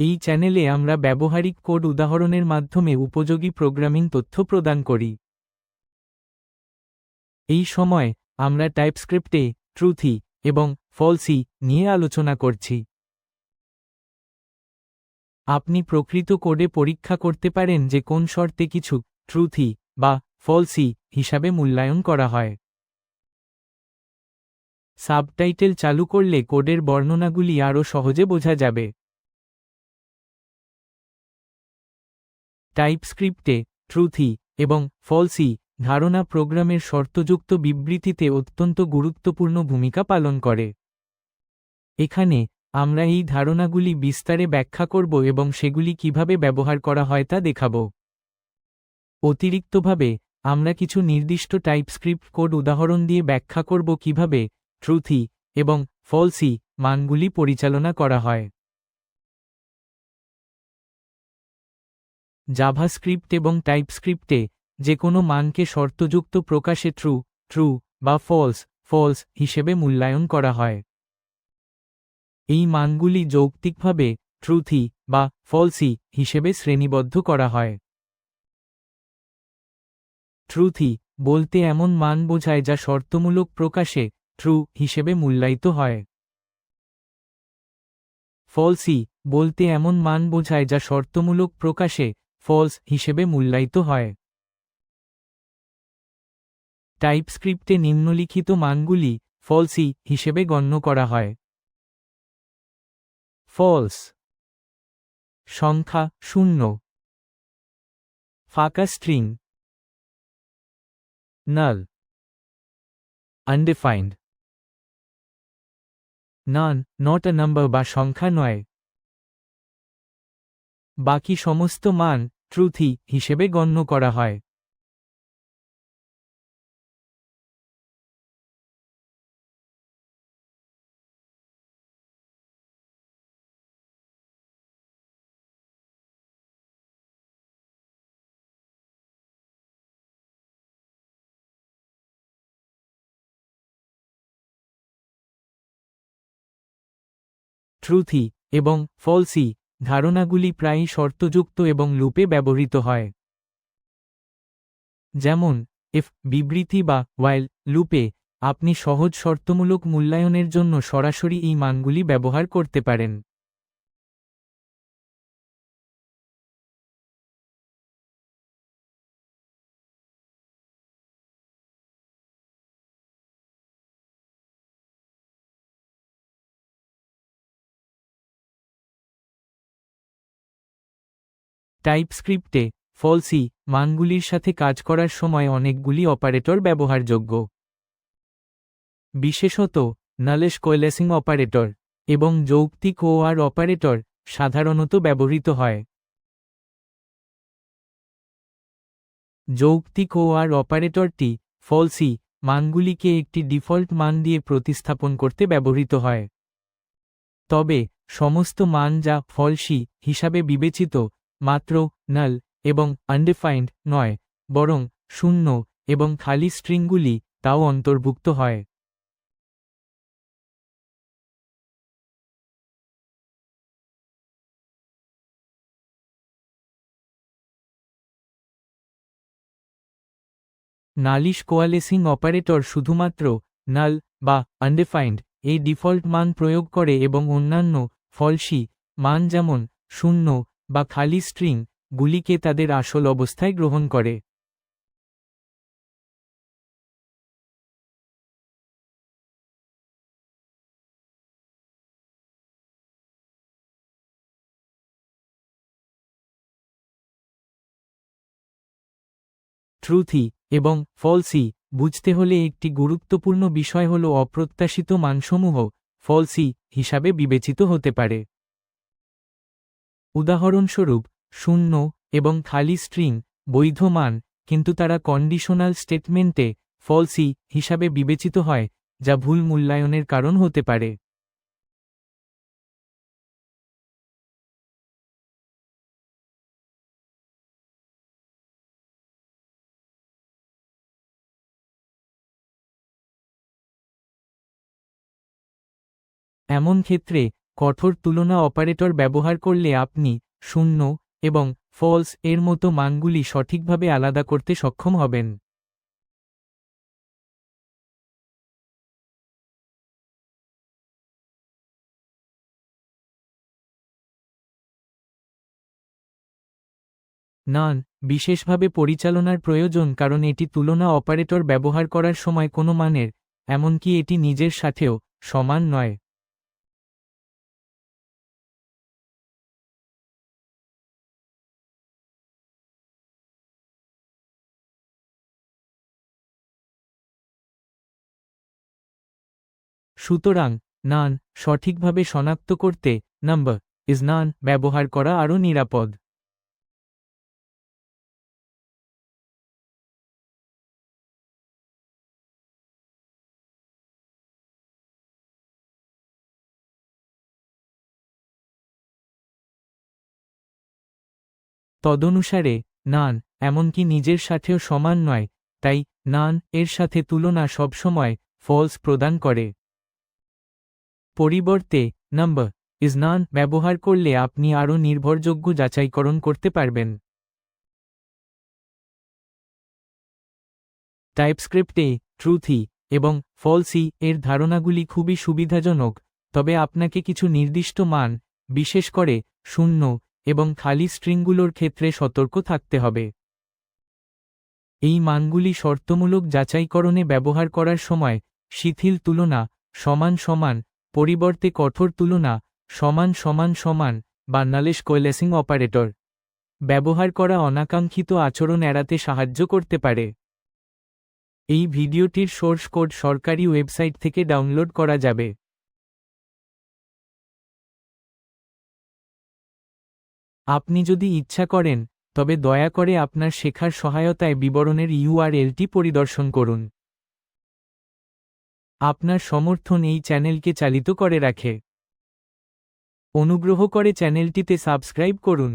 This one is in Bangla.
এই চ্যানেলে আমরা ব্যবহারিক কোড উদাহরণের মাধ্যমে উপযোগী প্রোগ্রামিং তথ্য প্রদান করি। এই সময় আমরা টাইপস্ক্রিপ্টে ট্রুথি এবং ফলসি নিয়ে আলোচনা করছি। আপনি প্রকৃত কোডে পরীক্ষা করতে পারেন যে কোন শর্তে কিছু ট্রুথি বা ফলসি হিসাবে মূল্যায়ন করা হয়। সাবটাইটেল চালু করলে কোডের বর্ণনাগুলি আরও সহজে বোঝা যাবে। টাইপস্ক্রিপ্টে ট্রুথি এবং ফলসি ধারণা প্রোগ্রামের শর্তযুক্ত বিবৃতিতে অত্যন্ত গুরুত্বপূর্ণ ভূমিকা পালন করে। এখানে, আমরা এই ধারণাগুলি বিস্তারে ব্যাখ্যা করব এবং সেগুলি কীভাবে ব্যবহার করা হয় তা দেখাব। অতিরিক্তভাবে, আমরা কিছু নির্দিষ্ট টাইপস্ক্রিপ্ট কোড উদাহরণ দিয়ে ব্যাখ্যা করব কীভাবে ট্রুথি এবং ফলসি মানগুলি পরিচালনা করা হয়। জাভাস্ক্রিপ্ট এবং টাইপস্ক্রিপ্টে যে কোনো মানকে শর্তযুক্ত প্রকাশে ট্রু ট্রু বা ফলস ফলস হিসেবে মূল্যায়ন করা হয়। এই মানগুলি যৌক্তিকভাবে ট্রুথি বা ফলসি হিসেবে শ্রেণীবদ্ধ করা হয়। ট্রুথি বলতে এমন মান বোঝায় যা শর্তমূলক প্রকাশে ট্রু হিসেবে মূল্যায়িত হয়। ফলসি বলতে এমন মান বোঝায় যা শর্তমূলক প্রকাশে ফলস হিসেবে মূল্যায়িত হয়। টাইপস্ক্রিপ্টে নিম্নলিখিত মানগুলি ফলসি হিসেবে গণ্য করা হয়। ফলস সংখ্যা শূন্য। ফাঁকা string null undefined NaN not a number বা সংখ্যা নয়। বাকি সমস্ত মান ট্রুথি হিসেবে গণ্য করা হয়। ট্রুথি এবং ফলসি ধারণাগুলি প্রায়ই শর্তযুক্ত এবং লুপে ব্যবহৃত হয়। যেমন এফ বিবৃতি বা ওয়াইল লুপে আপনি সহজ শর্তমূলক মূল্যায়নের জন্য সরাসরি এই মানগুলি ব্যবহার করতে পারেন। টাইপস্ক্রিপ্টে, ফলসি, মানগুলির সাথে কাজ করার সময় অনেকগুলি অপারেটর ব্যবহারযোগ্য। বিশেষত, নালেশ কোয়েলেসিং অপারেটর এবং যৌক্তিক ও আর অপারেটর সাধারণত ব্যবহৃত হয়। যৌক্তিক ও আর অপারেটরটি ফলসি, মানগুলিকে একটি ডিফল্ট মান দিয়ে প্রতিস্থাপন করতে ব্যবহৃত হয়। তবে, সমস্ত মান যা ফলসি হিসাবে বিবেচিত মাত্র নাল এবং আনডিফাইন্ড নয়, বরং শূন্য এবং খালি স্ট্রিংগুলি তাও অন্তর্ভুক্ত হয়। নালিশ কোয়ালেসিং অপারেটর শুধুমাত্র নাল বা আনডিফাইন্ড এই ডিফল্ট মান প্রয়োগ করে এবং অন্যান্য ফলসি মান যেমন শূন্য বা খালি স্ট্রিং গুলিকে তাদের আসল অবস্থায় গ্রহণ করে। ট্রুথি এবং ফলসি বুঝতে হলে একটি গুরুত্বপূর্ণ বিষয় হল অপ্রত্যাশিত মানসমূহ ফলসি হিসাবে বিবেচিত হতে পারে। উদাহরণস্বরূপ, শূন্য এবং খালি স্ট্রিং বৈধ মান কিন্তু তারা কন্ডিশনাল স্টেটমেন্টে ফলসি হিসাবে বিবেচিত হয়, যা ভুল মূল্যায়নের কারণ হতে পারে। এমন ক্ষেত্রে কঠোর তুলনা অপারেটর ব্যবহার করলে আপনি শূন্য এবং ফলস এর মতো মানগুলি সঠিকভাবে আলাদা করতে সক্ষম হবেন। নান, বিশেষভাবে পরিচালনার প্রয়োজন কারণ এটি তুলনা অপারেটর ব্যবহার করার সময় কোনো মানের, এমনকি এটি নিজের সাথেও সমান নয়। সুতরাং, নান, সঠিকভাবে শনাক্ত করতে, নাম্বার, ইজ নান, ব্যবহার করা আরও নিরাপদ। তদনুসারে, নান, এমনকি নিজের সাথেও সমান নয়, তাই, নান, এর সাথে তুলনা সবসময় ফলস প্রদান করে। পরিবর্তে নম্বর ইজ নান ব্যবহার করলে আপনি আরও নির্ভরযোগ্য যাচাইকরণ করতে পারবেন। টাইপস্ক্রিপ্টে ট্রুথি এবং ফলসি এর ধারণাগুলি খুবই সুবিধাজনক, তবে আপনাকে কিছু নির্দিষ্ট মান, বিশেষ করে শূন্য এবং খালি স্ট্রিংগুলোর ক্ষেত্রে সতর্ক থাকতে হবে। এই মানগুলি শর্তমূলক যাচাইকরণে ব্যবহার করার সময়, শিথিল তুলনা, সমান সমান পরিবর্তে কঠোর তুলনা, সমান সমান সমান, বা নালিশ কোয়েলেসিং অপারেটর ব্যবহার করা অনাকাঙ্ক্ষিত আচরণ এড়াতে সাহায্য করতে পারে। এই ভিডিওটির সোর্স কোড সরকারি ওয়েবসাইট থেকে ডাউনলোড করা যাবে। আপনি যদি ইচ্ছা করেন, তবে দয়া করে আপনার শেখার সহায়তায় বিবরণের ইউআরএলটি পরিদর্শন করুন। আপনার সমর্থন এই চ্যানেলকে চালিত করে রাখে। অনুগ্রহ করে চ্যানেলটিতে সাবস্ক্রাইব করুন।